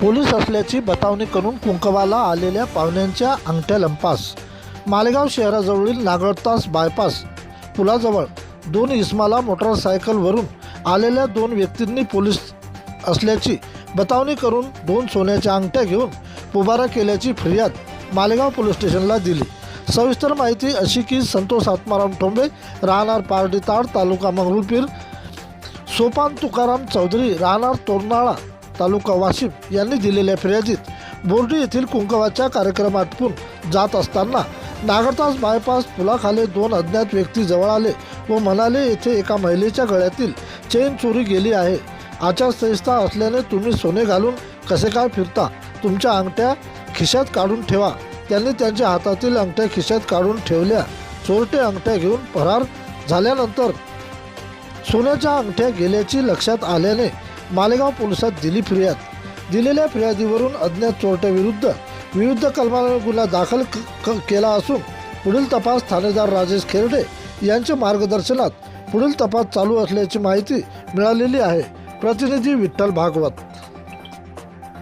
Police असल्याची बतावणी करून कुंकवाला आलेल्या पाहुण्यांच्या अंगठ्या लंपास. मालेगाव शहराजवळील नागरतास बायपास पुलाजवळ दोन इस्माला मोटरसायकलवरून आलेल्या दोन व्यक्तींनी पोलीस असल्याची बतावणी करून दोन सोन्याच्या अंगठ्या घेऊन पुबारा केल्याची फिर्याद मालेगाव पोलीस स्टेशनला दिली. सविस्तर माहिती अशी की संतोष आत्माराम ठोंबे राहणार पारडीताड तालुका मंगरुळपीर सोपान तुकाराम चौधरी राहणार तोरनाळा तालुका वाशिम यांनी दिलेल्या फिर्यादीत बोर्डी येथील कुंकवाच्या कार्यक्रमातून जात असताना नागरतास बायपास पुलाखाली दोन अज्ञात व्यक्ती जवळ आले व म्हणाले येथे एका महिलेच्या गळ्यातील चेन चोरी गेली आहे. आचारसंहिता असल्याने तुम्ही सोने घालून कसे काय फिरता? तुमच्या अंगठ्या खिशात काढून ठेवा. त्यांनी त्यांच्या हातातील अंगठ्या खिशात काढून ठेवल्या. चोरटे अंगठ्या घेऊन फरार झाल्यानंतर सोन्याच्या अंगठ्या गेल्याची लक्षात आल्याने मालेगाव पोलिसात दिली फिर्याद. दिलेल्या फिर्यादीवरून अज्ञात चोरट्याविरुद्ध विविध कलमाला गुन्हा दाखल क- क- केला असून पुढील तपास थानेदार राजेश खेरडे यांच्या मार्गदर्शनात पुढील तपास चालू असल्याची माहिती मिळालेली आहे. प्रतिनिधी विठ्ठल भागवत.